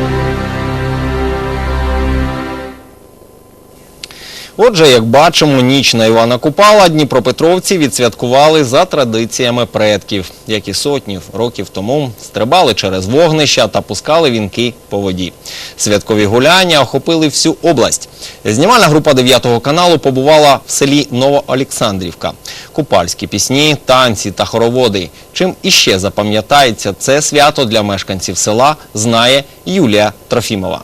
thank you Отже, як бачимо, ніч на Івана Купала дніпропетровці відсвяткували за традиціями предків, які сотні років тому стрибали через вогнища та пускали вінки по воді. Святкові гуляння охопили всю область. Знімальна група 9 каналу побувала в селі Новоолександрівка. Купальські пісні, танці та хороводи. Чим іще запам'ятається це свято для мешканців села, знає Юлія Трофімова.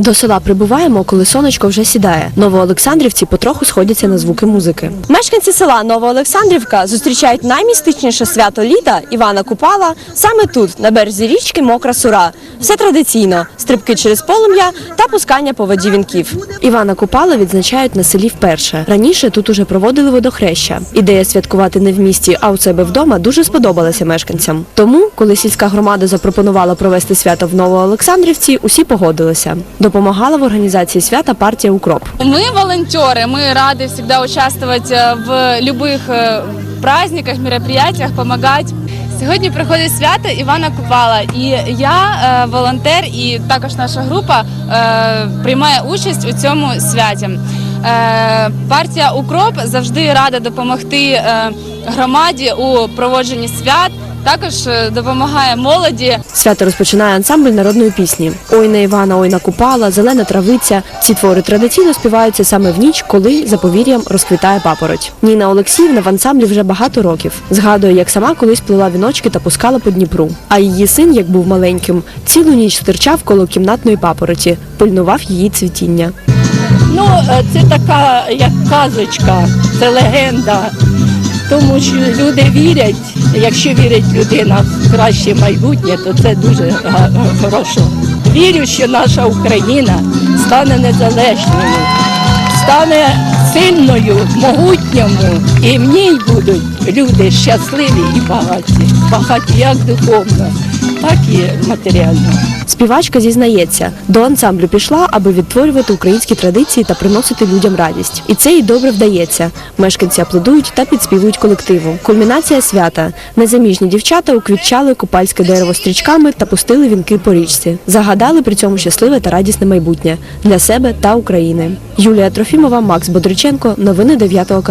До села прибуваємо, коли сонечко вже сідає. Новоолександрівці потроху сходяться на звуки музики. Мешканці села Новоолександрівка зустрічають наймістичніше свято літа Івана Купала саме тут, на березі річки Мокра Сура. Все традиційно: стрибки через полум'я та пускання по воді вінків. Івана Купала відзначають на селі вперше. Раніше тут уже проводили водохреща. Ідея святкувати не в місті, а у себе вдома дуже сподобалася мешканцям. Тому, коли сільська громада запропонувала провести свято в Новоолександрівці, усі погодилися Допомагала в організації свята партія Укроп. Мы волонтеры, мы рады всегда участвовать э, в любых э, праздниках, мероприятиях, помогать. Сьогодні проходить свято Івана Купала, і я е, волонтер, і також наша група е, приймає участь у цьому святі. Е, партія Укроп завжди рада допомогти е, громаді у проводженні свят. Також е, допомагає молоді Свято розпочинає ансамбль народної пісні. Ой на Івана, ой на Купала, зелена травиця. Ці твори традиційно співаються саме в ніч, коли за повір'ям розквітає папороть. Ніна Олексіївна в ансамблі вже багато років. Згадує, як сама колись плела віночки та пускала по Дніпру. А її син, як був маленьким, цілу ніч стирчав коло кімнатної папороті, пильнував її цвітіння. Ну, е, це така як казочка, це легенда. Тому що люди вірять, якщо вірить людина в краще майбутнє, то це дуже хорошо. Вірю, що наша Україна стане незалежною, стане сильною, могутньою, і в ній будуть люди щасливі і багаті. Багаті як духовно, так і матеріально. Співачка зізнається, до ансамблю пішла, аби відтворювати українські традиції та приносити людям радість. І це їй добре вдається. Мешканці аплодують та підспівують колективу. Кульмінація свята. Незаміжні дівчата уквітчали купальське дерево стрічками та пустили вінки по річці. Загадали при цьому щасливе та радісне майбутнє для себе та України. Юлія Трофімова, Макс Бодриченко. Новини 9 каналу.